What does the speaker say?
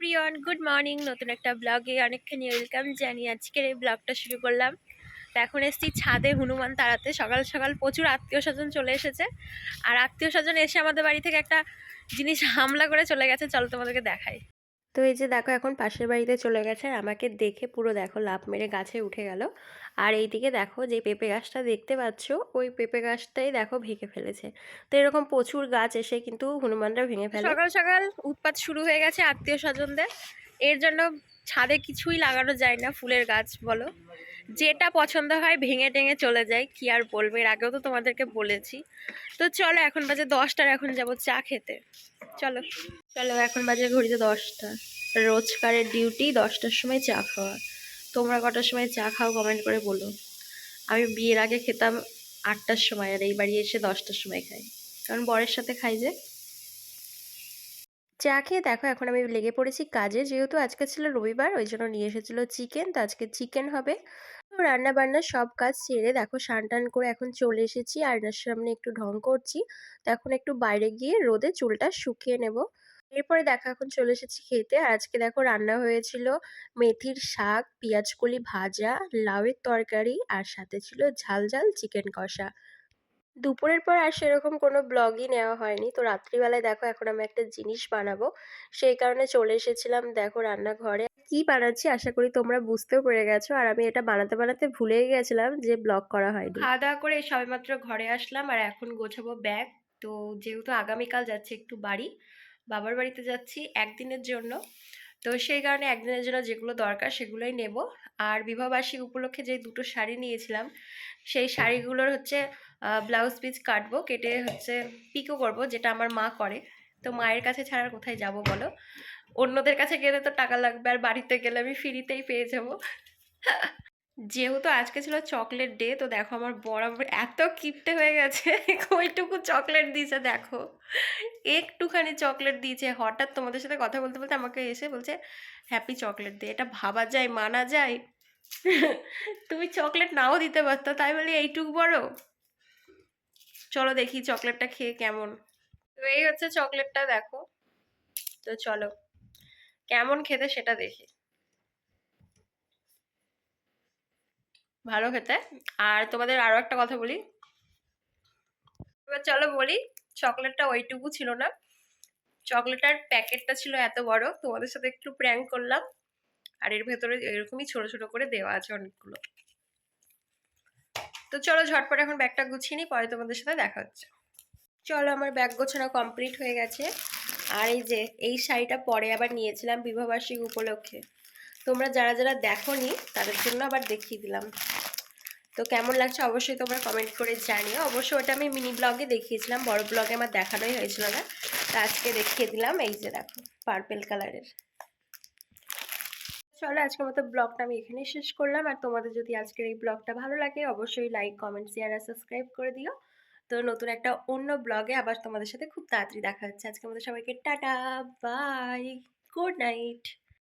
Everyone, good morning. নতুন একটা ব্লগে অনেকখানি ওয়েলকাম জানি আজকের এই ব্লগটা শুরু করলাম। এখন এসেছি ছাদে হনুমান তাড়াতে সকাল সকাল প্রচুর আত্মীয় স্বজন চলে এসেছে। আর আত্মীয় স্বজন এসে আমাদের বাড়ি থেকে একটা জিনিস হামলা করে চলে গেছে। চলো তোমাদেরকে দেখাই। তো এই যে দেখো এখন পাশের বাড়িতে চলে গেছে আর আমাকে দেখে পুরো দেখো লাভ মেরে গাছে উঠে গেল। আর এইদিকে দেখো যে পেঁপে গাছটা দেখতে পাচ্ছ, ওই পেঁপে গাছটাই দেখো ভেঙে ফেলেছে। তো এরকম প্রচুর গাছ এসে কিন্তু হনুমানরা ভেঙে ফেলে। সকাল সকাল উৎপাত শুরু হয়ে গেছে আত্মীয় স্বজনদের। এর জন্য ছাদে কিছুই লাগানো যায় না ফুলের গাছ, বলো। যেটা পছন্দ হয় ভেঙে টেঙে চলে যায়, কি আর বলব? এর আগেও তো তোমাদেরকে বলেছি। তো চলো এখন বাজে দশটার, এখন যাব চা খেতে। চলো চলো, এখন বাজে ঘড়িতে দশটা। রোজকারের ডিউটি দশটার সময় চা খাওয়া। তোমরা কটার সময় চা খাও কমেন্ট করে বলো। আমি বিয়ের আগে খেতাম আটটার সময় আর এই বাড়ি এসে দশটার সময় খাই। কারণ বরের সাথে খাই যে। চা খেয়ে দেখো, এখন আমি লেগে পড়েছি কাজে। যেহেতু আজকে ছিল রবিবার, ওই জন্য নিয়ে এসেছিল চিকেন তো আজকে চিকেন হবে। তো রান্না বান্না সব কাজ সেরে দেখো সান টান করে এখন চলে এসেছি। আয়নার সামনে একটু ঢং করছি। তো এখন একটু বাইরে গিয়ে রোদে চুলটা শুকিয়ে নেব। এরপরে দেখো এখন চলে এসেছি খেতে। আজকে দেখো রান্না হয়েছিল মেথির শাক, পেঁয়াজকলি ভাজা, লাউয়ের তরকারি আর সাথে ছিল ঝাল ঝাল চিকেন কষা। দুপুরের পর আর সেরকম কোনো ব্লগই নেওয়া হয়নি। তো রাত্রিবেলায় দেখো এখন আমি একটা জিনিস বানাবো। সেই কারণে চলে এসেছিলাম দেখো রান্নাঘরে। কি বানাচ্ছি আশা করি তোমরা বুঝতেও পেরে গেছো। আর আমি এটা বানাতে বানাতে ভুলেই গেছিলাম যে ব্লগ করা হয়নি। খাওয়া দাওয়া করে সবেমাত্র ঘরে আসলাম আর এখন গোছাবো ব্যাগ। তো যেহেতু আগামীকাল যাচ্ছি একটু বাড়ি, বাবার বাড়িতে যাচ্ছি একদিনের জন্য। তো সেই কারণে একদিনের জন্য যেগুলো দরকার সেগুলোই নেব। আর বিবাহবার্ষিক উপলক্ষে যে দুটো শাড়ি নিয়েছিলাম, সেই শাড়িগুলোর হচ্ছে ব্লাউজ পিস কাটবো, কেটে হচ্ছে পিকো করব, যেটা আমার মা করে। তো মায়ের কাছে ছাড়া কোথায় যাব বলো? অন্যদের কাছে গেলে তো টাকা লাগবে, আর বাড়িতে গেলে আমি ফ্রিতেই পেয়ে যাব। যেহেতু আজকে ছিল চকলেট ডে, তো দেখো আমার বরাবর এত কিপটে হয়ে গেছে। ওইটুকু চকলেট দিয়েছে, দেখো। একটুখানি চকলেট দিয়েছে। হঠাৎ তোমাদের সাথে কথা বলতে বলতে আমাকে এসে বলছে, হ্যাপি চকলেট দে এটা ভাবা যায়, মানা যায়? তুমি চকলেট নাও দিতে পারতো, তাই বলি এইটুক বড়? চলো দেখি চকলেটটা খেয়ে কেমন। তো এই হচ্ছে চকলেটটা, দেখো। তো চলো, কেমন খেতে সেটা দেখি। ভালো খেতে। আর তোমাদের আরও একটা কথা বলি। এবার চলো বলি, চকলেটটা ওইটুকু ছিল না। চকলেটার প্যাকেটটা ছিল এত বড়, তোমাদের সাথে একটু প্র্যাঙ্ক করলাম। আর এর ভেতরে এরকমই ছোট ছোট করে দেওয়া আছে অনেকগুলো। তো চলো ঝটপট এখন ব্যাগটা গুছিয়ে নিই, পরে তোমাদের সাথে দেখা হচ্ছে। চলো আমার ব্যাগ গোছানো কমপ্লিট হয়ে গেছে। আর এই যে, এই শাড়িটা পরে আবার নিয়েছিলাম বিবাহবার্ষিক উপলক্ষে। তোমরা যারা যারা দেখো তাদের জন্য আবার দেখিয়ে দিলাম। তো কেমন লাগছে অবশ্যই তোমরা কমেন্ট করে জানিও। অবশ্যই ওটা আমি মিনি ব্লগে দেখিয়েছিলাম, বড় ব্লগে আমার দেখানোই হয়েছিল না। তো আজকে দেখিয়ে দিলাম, এই যে দেখো পার্পেল কালারের চলো আজকের মতো ব্লগটা আমি এখানেই শেষ করলাম। আর তোমাদের যদি আজকের এই ব্লগটা ভালো লাগে, অবশ্যই লাইক কমেন্ট শেয়ার আর সাবস্ক্রাইব করে দিও। তো নতুন একটা অন্য ব্লগে আবার তোমাদের সাথে খুব তাড়াতাড়ি দেখা হচ্ছে। আজকে আমাদের সবাইকে টাটা, বাই, গুড নাইট।